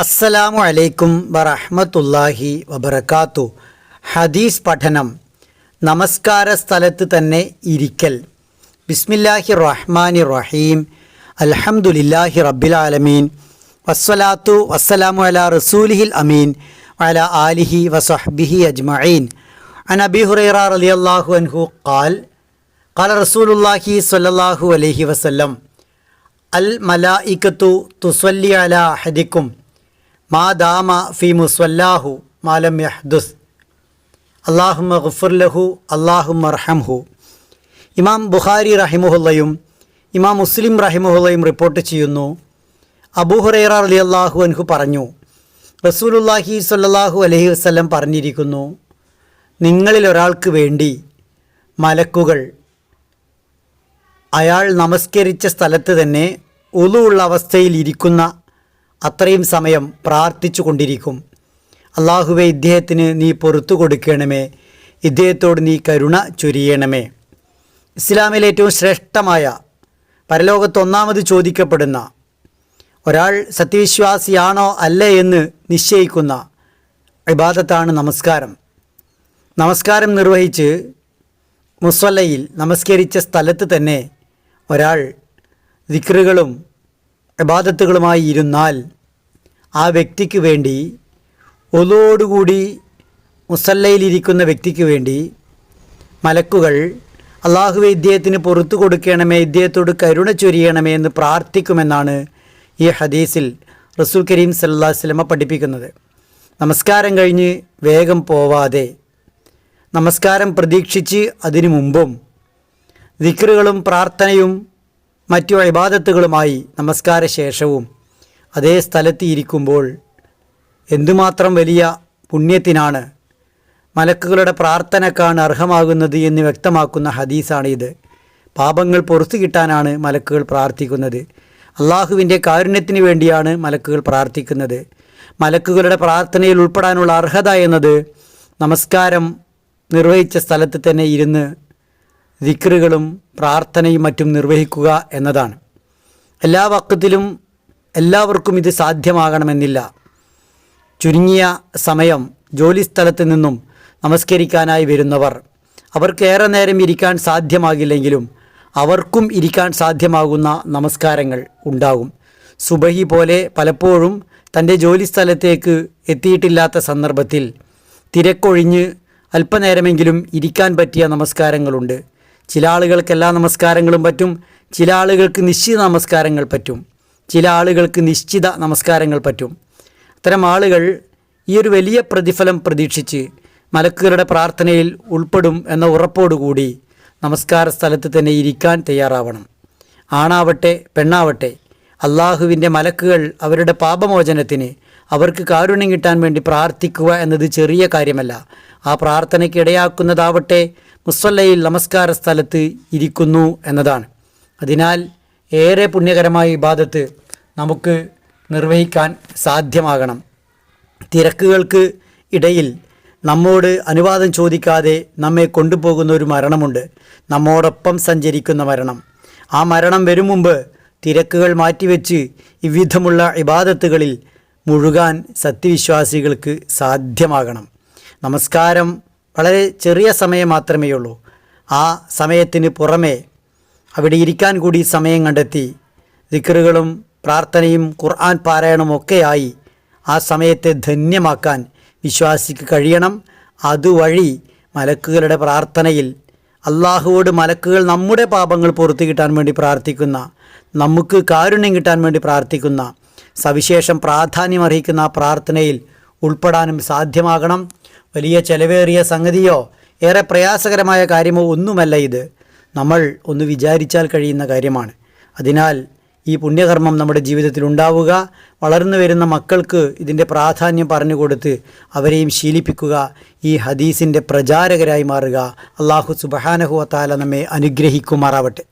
അസ്സലാമു അലൈക്കും വറഹ്മത്തുള്ളാഹി വബർക്കാത്തു ഹദീസ് പഠനം. നമസ്കാര സ്ഥലത്ത് തന്നെ ഇരിക്കൽ. ബിസ്മില്ലാഹി റഹ്മാനി റഹീം. അൽഹംദുലില്ലാഹി റബ്ബിൽ ആലമീൻ. വസ്സലാത്തു വസ്സലാമു അലാ റസൂലിഹിൽ അമീൻ. വഅല ആലിഹി വസഹ്ബിഹി അജ്മഈൻ. അൻ അബി ഹുറൈറ റളിയല്ലാഹു അൻഹു ഖാൽ ഖാല റസൂലുള്ളാഹി സ്വല്ലല്ലാഹു അലൈഹി വസല്ലം അൽ മലായിക്കത്തു തുസ്വല്ലി അല അഹദിക്കും. മാ ദാമ ഫി മുസ്വല്ലാഹു മാലം യഹ്ദുസ്. അള്ളാഹുമ ഗുഫുർലഹു അള്ളാഹുമ റഹംഹു ഇമാം ബുഖാരി റഹിമുഹുല്ലയും ഇമാം മുസ്ലിം റഹിമുഹുല്ലയും റിപ്പോർട്ട് ചെയ്യുന്നു. അബൂഹുറൈറ അലി അള്ളാഹു അൻഹു പറഞ്ഞു റസൂലുല്ലാഹി സ്വല്ലല്ലാഹു അലഹി വസ്ലം പറഞ്ഞിരിക്കുന്നു നിങ്ങളിൽ ഒരാൾക്ക് വേണ്ടി മലക്കുകൾ അയാൾ നമസ്കരിച്ച സ്ഥലത്ത് തന്നെ ഉളുവുള്ള അവസ്ഥയിൽ ഇരിക്കുന്ന അത്രയും സമയം പ്രാർത്ഥിച്ചു കൊണ്ടിരിക്കും. അള്ളാഹുവെ ഇദ്ദേഹത്തിന് നീ പൊറത്തു കൊടുക്കണമേ. ഇദ്ദേഹത്തോട് നീ കരുണ ചൊരിയണമേ. ഇസ്ലാമിലെ ഏറ്റവും ശ്രേഷ്ഠമായ പരലോകത്ത് ഒന്നാമത് ചോദിക്കപ്പെടുന്ന ഒരാൾ സത്യവിശ്വാസിയാണോ അല്ലേ എന്ന് നിശ്ചയിക്കുന്ന ഇബാദത്താണ് നമസ്കാരം. നമസ്കാരം നിർവഹിച്ച് മുസ്വല്ലയിൽ നമസ്കരിച്ച സ്ഥലത്ത് തന്നെ ഒരാൾ ദിക്റുകളും ഇബാദത്തുകളുമായി ഇരുന്നാൽ ആ വ്യക്തിക്ക് വേണ്ടി ഒലോടുകൂടി മുസല്ലയിലിരിക്കുന്ന വ്യക്തിക്ക് വേണ്ടി മലക്കുകൾ അള്ളാഹുവെ ഇദ്ദേഹത്തിന് പുറത്തു കൊടുക്കണമേ ഇദ്ദേഹത്തോട് കരുണ ചൊരിയണമേ എന്ന് പ്രാർത്ഥിക്കുമെന്നാണ് ഈ ഹദീസിൽ റസൂൽ കരീം സല്ലാ വസ്ലമ പഠിപ്പിക്കുന്നത്. നമസ്കാരം കഴിഞ്ഞ് വേഗം പോവാതെ നമസ്കാരം പ്രതീക്ഷിച്ച് അതിനു മുമ്പും ദിക്റുകളും പ്രാർത്ഥനയും മറ്റു ഇബാദത്തുകളുമായി നമസ്കാര ശേഷവും അതേ സ്ഥലത്ത് ഇരിക്കുമ്പോൾ എന്തുമാത്രം വലിയ പുണ്യത്തിനാണ് മലക്കുകളുടെ പ്രാർത്ഥനക്കാണ് അർഹമാകുന്നത് എന്ന് വ്യക്തമാക്കുന്ന ഹദീസാണ് ഇത് പാപങ്ങൾ പുറത്തു കിട്ടാനാണ് മലക്കുകൾ പ്രാർത്ഥിക്കുന്നത്. അള്ളാഹുവിന്റെ കാരുണ്യത്തിന് വേണ്ടിയാണ് മലക്കുകൾ പ്രാർത്ഥിക്കുന്നത്. മലക്കുകളുടെ പ്രാർത്ഥനയിൽ ഉൾപ്പെടാനുള്ള അർഹത എന്നത് നമസ്കാരം നിർവഹിച്ച സ്ഥലത്ത് തന്നെ ഇരുന്ന് ദിക്റുകളും പ്രാർത്ഥനയും മറ്റും നിർവഹിക്കുക എന്നതാണ്. എല്ലാ വക്കത്തിലും എല്ലാവർക്കും ഇത് സാധ്യമാകണമെന്നില്ല. ചുരുങ്ങിയ സമയം ജോലിസ്ഥലത്ത് നിന്നും നമസ്കരിക്കാനായി വരുന്നവർ അവർക്ക് ഏറെ നേരം ഇരിക്കാൻ സാധ്യമാകില്ലെങ്കിലും അവർക്കും ഇരിക്കാൻ സാധ്യമാകുന്ന നമസ്കാരങ്ങൾ ഉണ്ടാകും. സുബഹി പോലെ പലപ്പോഴും തന്റെ ജോലിസ്ഥലത്തേക്ക് എത്തിയിട്ടില്ലാത്ത സന്ദർഭത്തിൽ തിരക്കൊഴിഞ്ഞ് അല്പനേരമെങ്കിലും ഇരിക്കാൻ പറ്റിയ നമസ്കാരങ്ങളുണ്ട്. ചില ആളുകൾക്ക് എല്ലാ നമസ്കാരങ്ങളും പറ്റും. ചില ആളുകൾക്ക് നിശ്ചിത നമസ്കാരങ്ങൾ പറ്റും. ചില ആളുകൾക്ക് നിശ്ചിത നമസ്കാരങ്ങൾ പറ്റും. അത്തരം ആളുകൾ ഈ ഒരു വലിയ പ്രതിഫലം പ്രതീക്ഷിച്ച് മലക്കുകളുടെ പ്രാർത്ഥനയിൽ ഉൾപ്പെടും എന്ന ഉറപ്പോടുകൂടി നമസ്കാര സ്ഥലത്ത് തന്നെ ഇരിക്കാൻ തയ്യാറാവണം. ആണാവട്ടെ പെണ്ണാവട്ടെ അള്ളാഹുവിന്റെ മലക്കുകൾ അവരുടെ പാപമോചനത്തിന് അവർക്ക് കാരുണ്യം കിട്ടാൻ വേണ്ടി പ്രാർത്ഥിക്കുക എന്നത് ചെറിയ കാര്യമല്ല. ആ പ്രാർത്ഥനയ്ക്ക് ഇടയാക്കുന്നതാവട്ടെ മുസ്വല്ലയിൽ നമസ്കാര സ്ഥലത്ത് ഇരിക്കുന്നു എന്നതാണ്. അതിനാൽ ഏറെ പുണ്യകരമായ ഇബാദത്ത് നമുക്ക് നിർവഹിക്കാൻ സാധ്യമാകണം. തിരക്കുകൾക്ക് ഇടയിൽ നമ്മോട് അനുവാദം ചോദിക്കാതെ നമ്മെ കൊണ്ടുപോകുന്ന ഒരു മരണമുണ്ട്. നമ്മോടൊപ്പം സഞ്ചരിക്കുന്ന മരണം. ആ മരണം വരും മുമ്പ് തിരക്കുകൾ മാറ്റിവെച്ച് ഇവിധമുള്ള ഇബാദത്തുകളിൽ മുഴുകാൻ സത്യവിശ്വാസികൾക്ക് സാധ്യമാകണം. നമസ്കാരം വളരെ ചെറിയ സമയം മാത്രമേ ഉള്ളൂ ആ സമയത്തിന് പുറമേ അവിടെ ഇരിക്കാൻ കൂടി സമയം കണ്ടെത്തി. ദിക്കറുകളും പ്രാർത്ഥനയും ഖുർആൻ പാരായണവും ഒക്കെയായി ആ സമയത്തെ ധന്യമാക്കാൻ വിശ്വാസിക്ക് കഴിയണം. അതുവഴി മലക്കുകളുടെ പ്രാർത്ഥനയിൽ അള്ളാഹുവോട് മലക്കുകൾ നമ്മുടെ പാപങ്ങൾ പുറത്തു കിട്ടാൻ വേണ്ടി പ്രാർത്ഥിക്കുന്ന നമുക്ക് കാരുണ്യം കിട്ടാൻ വേണ്ടി പ്രാർത്ഥിക്കുന്ന സവിശേഷം പ്രാധാന്യമർഹിക്കുന്ന ആ പ്രാർത്ഥനയിൽ ഉൾപ്പെടാനും സാധ്യമാകണം. വലിയ ചെലവേറിയ സംഗതിയോ ഏറെ പ്രയാസകരമായ കാര്യമോ ഒന്നുമല്ല ഇത്. നമ്മൾ ഒന്ന് വിചാരിച്ചാൽ കഴിയുന്ന കാര്യമാണ്. അതിനാൽ ഈ പുണ്യകർമ്മം നമ്മുടെ ജീവിതത്തിൽ ഉണ്ടാവുക വളർന്നു വരുന്ന മക്കൾക്ക് ഇതിന്റെ പ്രാധാന്യം പറഞ്ഞു കൊടുത്ത് അവരെയും ശീലിപ്പിക്കുക ഈ ഹദീസിന്റെ പ്രചാരകരായി മാറുക. അള്ളാഹു സുബഹാനഹുവത്താല നമ്മെ അനുഗ്രഹിക്കുമാറാവട്ടെ.